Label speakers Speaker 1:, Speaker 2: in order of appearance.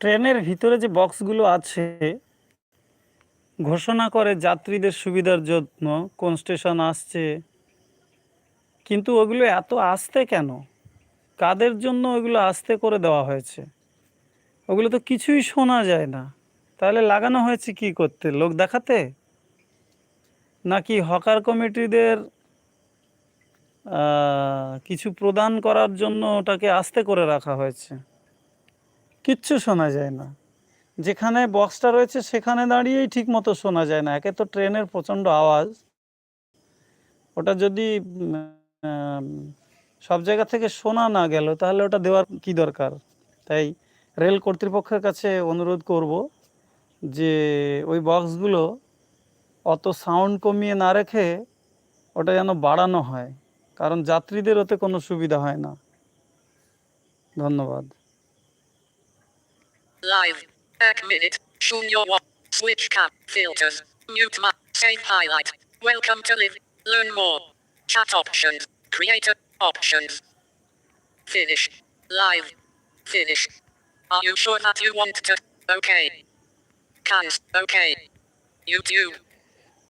Speaker 1: ট্রেনের ভিতরে যে বক্সগুলো আছে, ঘোষণা করে যাত্রীদের সুবিধার জন্য কোন স্টেশন আসছে। কিন্তু ওগুলো এত আস্তে কেন? কাদের জন্য ওগুলো আস্তে করে দেওয়া হয়েছে? ওগুলো তো কিছুই শোনা যায় না। তাহলে লাগানো হয়েছে কি করতে? লোক দেখাতে? নাকি হকার কমিটিদের কিছু প্রদান করার জন্য ওটাকে আস্তে করে রাখা হয়েছে? কিচ্ছু শোনা যায় না। যেখানে বক্সটা রয়েছে সেখানে দাঁড়িয়েই ঠিক মতো শোনা যায় না। একে তো ট্রেনের প্রচণ্ড আওয়াজ। ওটা যদি সব জায়গা থেকে শোনা না গেল, তাহলে ওটা দেওয়ার কি দরকার? তাই রেল কর্তৃপক্ষের কাছে অনুরোধ করব যে ওই বক্সগুলো অত সাউন্ড কমিয়ে না রেখে ওটা যেন বাড়ানো হয়। কারণ যাত্রীদের ওতে কোনো সুবিধা হয় না। ধন্যবাদ।
Speaker 2: Live. Back minute. Shunyo one. Switch cap. Filters. Mute ma. Save highlight. Welcome to live. Learn more. Chat options. Creator options. Finish. Live. Finish. Are you sure that you want to? Okay. Cans. Okay. YouTube.